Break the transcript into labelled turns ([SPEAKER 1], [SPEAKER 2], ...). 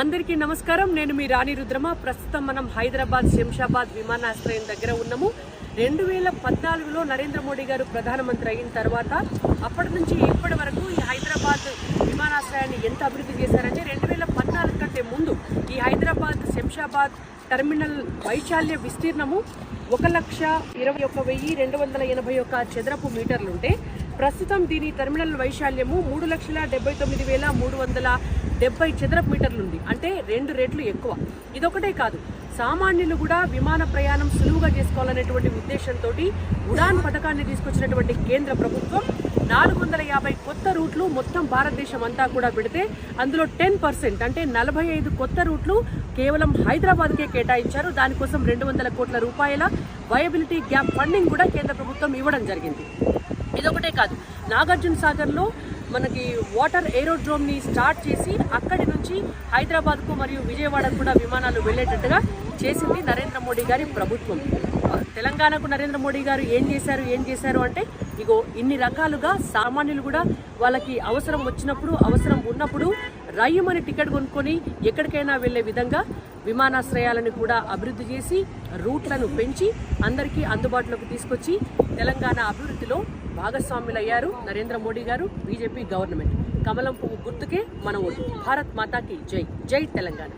[SPEAKER 1] అందరికీ నమస్కారం. నేను మీ రాణి రుద్రమ. ప్రస్తుతం మనం హైదరాబాద్ శంషాబాద్ విమానాశ్రయం దగ్గర ఉన్నాము. రెండు వేల పద్నాలుగులో నరేంద్ర మోడీ గారు ప్రధానమంత్రి అయిన తర్వాత అప్పటి నుంచి ఇప్పటి వరకు ఈ హైదరాబాద్ విమానాశ్రయాన్ని ఎంత అభివృద్ధి చేశారంటే రెండు వేల పద్నాలుగు కంటే ముందు ఈ హైదరాబాద్ శంషాబాద్ టెర్మినల్ వైశాల్య విస్తీర్ణము ఒక లక్ష ఇరవై ఒక్క వెయ్యి రెండు వందల ఎనభై ఒక్క చదరపు మీటర్లుంటే ప్రస్తుతం దీని టెర్మినల్ వైశాల్యము మూడు లక్షల డెబ్బై తొమ్మిది వేల మూడు వందల డెబ్బై చదరపు మీటర్లు ఉంది. అంటే రెండు రేట్లు ఎక్కువ. ఇదొకటే కాదు. సామాన్యులు కూడా విమాన ప్రయాణం సులువుగా చేసుకోవాలనేటువంటి ఉద్దేశంతో ఉడాన్ పథకాన్ని తీసుకొచ్చినటువంటి కేంద్ర ప్రభుత్వం నాలుగు వందల యాభై కొత్త రూట్లు మొత్తం భారతదేశం అంతా కూడా పెడితే అందులో టెన్ పర్సెంట్ అంటే నలభై ఐదు కొత్త రూట్లు కేవలం హైదరాబాద్కే కేటాయించారు. దానికోసం రెండు వందల కోట్ల రూపాయల వయబిలిటీ గ్యాప్ ఫండింగ్ కూడా కేంద్ర ప్రభుత్వం ఇవ్వడం జరిగింది. ఇదొకటే కాదు. నాగార్జున సాగర్లో మనకి వాటర్ ఏరోడ్రోమ్ని స్టార్ట్ చేసి అక్కడి నుంచి హైదరాబాద్కు మరియు విజయవాడకు కూడా విమానాలు వెళ్ళేటట్టుగా చేసింది నరేంద్ర మోడీ గారి ప్రభుత్వం. తెలంగాణకు నరేంద్ర మోడీ గారు ఏం చేశారు ఏం చేశారు అంటే ఇగో ఇన్ని రకాలుగా సామాన్యులు కూడా వాళ్ళకి అవసరం వచ్చినప్పుడు అవసరం ఉన్నప్పుడు రయ్యమని టికెట్ కొనుక్కొని ఎక్కడికైనా వెళ్ళే విధంగా విమానాశ్రయాలను కూడా అభివృద్ధి చేసి రూట్లను పెంచి అందరికీ అందుబాటులోకి తీసుకొచ్చి తెలంగాణ అభివృద్ధిలో భాగస్వాములయ్యారు నరేంద్ర మోడీ గారు బీజేపీ గవర్నమెంట్. కమలం పువ్వు గుర్తుకే మన ఓటు. భారత్ మాతాకి జై. జై తెలంగాణ.